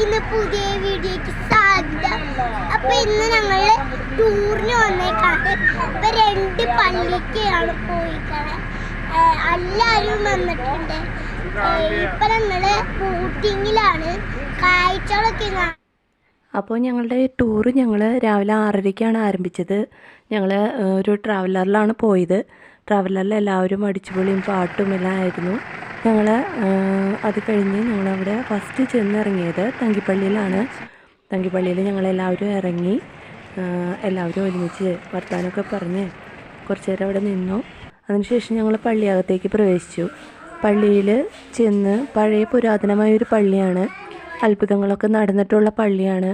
ഇന്ന് പുതിയ വീഡിയോക്ക് സ്വാഗതം. അപ്പൊ ഇന്ന് ഞങ്ങൾ ടൂറിന് വന്നേക്കാണ്. ഇപ്പൊ രണ്ട് പള്ളിക്കാണ് പോയിക്കണേ. എല്ലാരും വന്നിട്ടുണ്ട്. ഇപ്പൊ ഞങ്ങൾ ബോട്ടിങ്ങിലാണ്. കാഴ്ചകളൊക്കെ അപ്പോൾ ഞങ്ങളുടെ ടൂറ് ഞങ്ങൾ രാവിലെ ആറരയ്ക്കാണ് ആരംഭിച്ചത്. ഞങ്ങൾ ഒരു ട്രാവലറിലാണ് പോയത്. ട്രാവലറിൽ എല്ലാവരും അടിച്ചുപൊളിയും പാട്ടും എല്ലാം ആയിരുന്നു. ഞങ്ങൾ അത് കഴിഞ്ഞ് ഞങ്ങളവിടെ ഫസ്റ്റ് ചെന്നിറങ്ങിയത് തങ്കിപ്പള്ളിയിലാണ്. തങ്കിപ്പള്ളിയിൽ ഞങ്ങളെല്ലാവരും ഇറങ്ങി എല്ലാവരും ഒരുമിച്ച് വർത്തമാനമൊക്കെ പറഞ്ഞ് കുറച്ച് നേരം അവിടെ നിന്നു. അതിനുശേഷം ഞങ്ങൾ പള്ളിയകത്തേക്ക് പ്രവേശിച്ചു. പള്ളിയിൽ ചെന്ന് പഴയ പുരാതനമായ ഒരു പള്ളിയാണ്. അത്ഭുതങ്ങളൊക്കെ നടന്നിട്ടുള്ള പള്ളിയാണ്.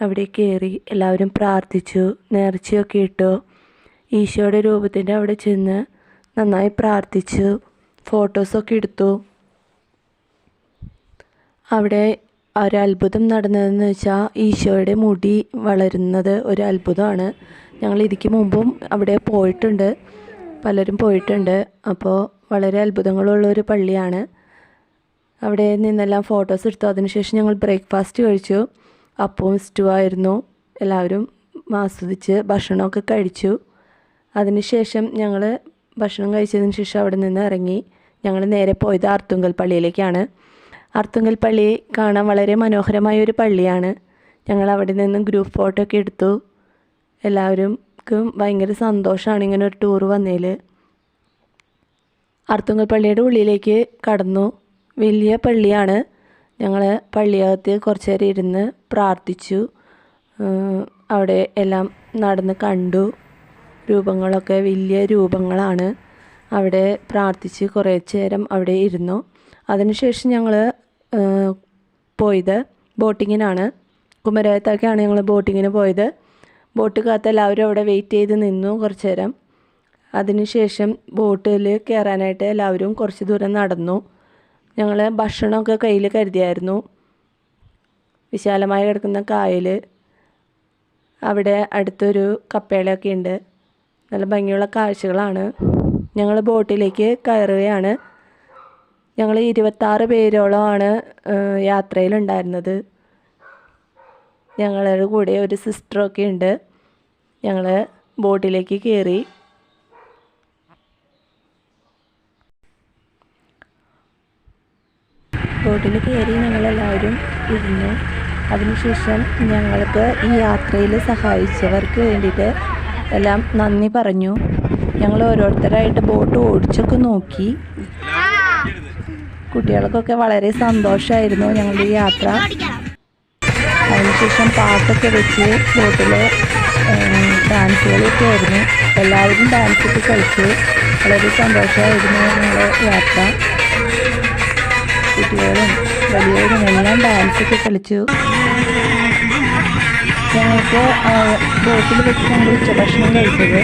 അവിടെ കയറി എല്ലാവരും പ്രാർത്ഥിച്ചു നേർച്ചയൊക്കെ ഇട്ടു. ഈശോയുടെ രൂപത്തിന്റെ അവിടെ ചെന്ന് നന്നായി പ്രാർത്ഥിച്ചു. ഫോട്ടോസൊക്കെ എടുത്തു. അവിടെ ഒരു അത്ഭുതം നടന്നതെന്ന് വെച്ചാൽ ഈശോയുടെ മുടി വളരുന്നത് ഒരു അത്ഭുതമാണ് ഞങ്ങൾ ഇതിക്ക് മുമ്പും അവിടെ പോയിട്ടുണ്ട്. പലരും പോയിട്ടുണ്ട്. അപ്പോൾ വളരെ അത്ഭുതങ്ങളുള്ള ഒരു പള്ളിയാണ്. അവിടെ നിന്നെല്ലാം ഫോട്ടോസ് എടുത്തു. അതിനുശേഷം ഞങ്ങൾ ബ്രേക്ക്ഫാസ്റ്റ് കഴിച്ചു. അപ്പവും സ്റ്റൂ ആയിരുന്നു എല്ലാവരും ആസ്വദിച്ച് ഭക്ഷണമൊക്കെ കഴിച്ചു. അതിനുശേഷം ഞങ്ങൾ ഭക്ഷണം കഴിച്ചതിന് ശേഷം അവിടെ നിന്ന് ഇറങ്ങി. ഞങ്ങൾ നേരെ പോയത് ആർത്തുങ്കൽ പള്ളിയിലേക്കാണ്. ആർത്തുങ്കൽ പള്ളി കാണാൻ വളരെ മനോഹരമായ ഒരു പള്ളിയാണ്. ഞങ്ങൾ അവിടെ നിന്ന് ഗ്രൂപ്പ് ഫോട്ടോ ഒക്കെ എടുത്തു. എല്ലാവർക്കും ഭയങ്കര സന്തോഷമാണ് ഇങ്ങനെ ഒരു ടൂർ വന്നതിൽ ആർത്തുങ്കൽ പള്ളിയുടെ ഉള്ളിലേക്ക് കടന്നു. വലിയ പള്ളിയാണ്. ഞങ്ങൾ പള്ളിയകത്ത് കുറച്ച് നേരം ഇരുന്ന് പ്രാർത്ഥിച്ചു. അവിടെ എല്ലാം നടന്ന് കണ്ടു. രൂപങ്ങളൊക്കെ വലിയ രൂപങ്ങളാണ്. അവിടെ പ്രാർത്ഥിച്ച് കുറേ നേരം അവിടെ ഇരുന്നു. അതിനുശേഷം ഞങ്ങൾ പോയത് ബോട്ടിങ്ങിനാണ്. കുമരകത്തൊക്കെയാണ് ഞങ്ങൾ ബോട്ടിങ്ങിന് പോയത്. ബോട്ടുകാത്ത് എല്ലാവരും അവിടെ വെയിറ്റ് ചെയ്ത് നിന്നു കുറച്ച് നേരം. അതിനുശേഷം ബോട്ടിൽ കയറാനായിട്ട് എല്ലാവരും കുറച്ച് ദൂരം നടന്നു. ഞങ്ങൾ ഭക്ഷണമൊക്കെ കയ്യിൽ കരുതിയായിരുന്നു. വിശാലമായി കിടക്കുന്ന കായൽ അവിടെ അടുത്തൊരു കപ്പേളയൊക്കെ ഉണ്ട് നല്ല ഭംഗിയുള്ള കാഴ്ചകളാണ്. ഞങ്ങൾ ബോട്ടിലേക്ക് കയറുകയാണ്. ഞങ്ങൾ ഇരുപത്താറ് പേരോളമാണ് യാത്രയിലുണ്ടായിരുന്നത്. ഞങ്ങളുടെ കൂടെ ഒരു സിസ്റ്ററൊക്കെ ഉണ്ട്. ഞങ്ങൾ ബോട്ടിലേക്ക് കയറി ബോട്ടിൽ കയറി ഞങ്ങളെല്ലാവരും ഇരുന്നു. അതിനുശേഷം ഞങ്ങൾക്ക് ഈ യാത്രയിൽ സഹായിച്ചവർക്ക് വേണ്ടിയിട്ട് എല്ലാം നന്ദി പറഞ്ഞു. ഞങ്ങൾ ഓരോരുത്തരായിട്ട് ബോട്ട് ഓടിച്ചൊക്കെ നോക്കി. കുട്ടികൾക്കൊക്കെ വളരെ സന്തോഷമായിരുന്നു ഞങ്ങളുടെ ഈ യാത്ര. അതിനുശേഷം പാട്ടൊക്കെ വെച്ച് ബോട്ടിൽ ഡാൻസുകളൊക്കെ ആയിരുന്നു. എല്ലാവരും ഡാൻസൊക്കെ കളിച്ച് വളരെ സന്തോഷമായിരുന്നു ഞങ്ങളുടെ യാത്ര. കുട്ടികളും വലിയവരും എല്ലാം ഡാൻസൊക്കെ കളിച്ചു. ഞങ്ങൾക്ക് ബോട്ടിൽ വെച്ച് ഞങ്ങൾ ഉച്ചഭക്ഷണം കഴിച്ചത്.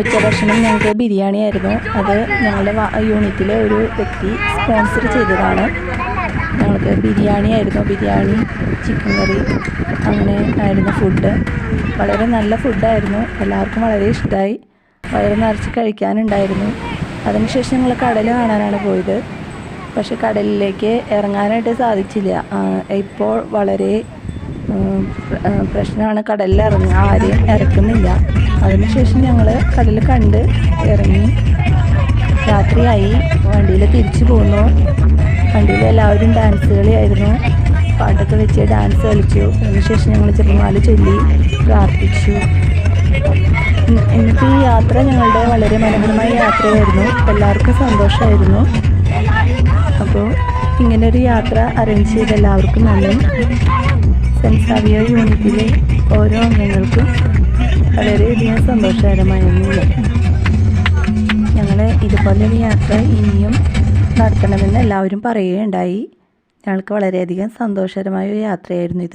ഉച്ചഭക്ഷണം ഞങ്ങൾക്ക് ബിരിയാണി ആയിരുന്നു അത് ഞങ്ങളുടെ യൂണിറ്റിലെ ഒരു വ്യക്തി സ്പോൺസർ ചെയ്തതാണ്. ഞങ്ങൾക്ക് ബിരിയാണി ആയിരുന്നു ബിരിയാണി ചിക്കൻ കറി അങ്ങനെ ആയിരുന്നു ഫുഡ്. വളരെ നല്ല ഫുഡായിരുന്നു. എല്ലാവർക്കും വളരെ ഇഷ്ടമായി. വയറ് നിറച്ച് കഴിക്കാനുണ്ടായിരുന്നു. അതിനുശേഷം ഞങ്ങൾ കടൽ കാണാനാണ് പോയത്. പക്ഷെ കടലിലേക്ക് ഇറങ്ങാനായിട്ട് സാധിച്ചില്ല. ഇപ്പോൾ വളരെ പ്രശ്നമാണ് കടലിൽ ഇറങ്ങുക ആരെയും ഇറക്കുന്നില്ല. അതിനുശേഷം ഞങ്ങൾ കടൽ കണ്ട് ഇറങ്ങി. രാത്രിയായി വണ്ടിയിൽ തിരിച്ചു പോന്നു. വണ്ടിയിൽ എല്ലാവരും ഡാൻസ് കളിയായിരുന്നു. പാട്ടൊക്കെ വെച്ച് ഡാൻസ് കളിച്ചു. അതിനുശേഷം ഞങ്ങൾ ചെറുമാല ചൊല്ലി പ്രാർത്ഥിച്ചു. ഇന്ന് ഇന്നത്തെ ഈ യാത്ര ഞങ്ങളുടെ വളരെ മനോഹരമായ യാത്രയായിരുന്നു. എല്ലാവർക്കും സന്തോഷമായിരുന്നു. അപ്പോൾ ഇങ്ങനൊരു യാത്ര അറേഞ്ച് ചെയ്ത് എല്ലാവർക്കും നന്ദി. സെന്റ് സാവിയോ യൂണിറ്റിലെ ഓരോ അംഗങ്ങൾക്കും വളരെയധികം സന്തോഷകരമായിരുന്നു ഞങ്ങൾ ഇതുപോലൊരു യാത്ര ഇനിയും നടത്തണമെന്ന് എല്ലാവരും പറയുകയുണ്ടായി. ഞങ്ങൾക്ക് വളരെയധികം സന്തോഷകരമായ ഒരു യാത്രയായിരുന്നു ഇത്.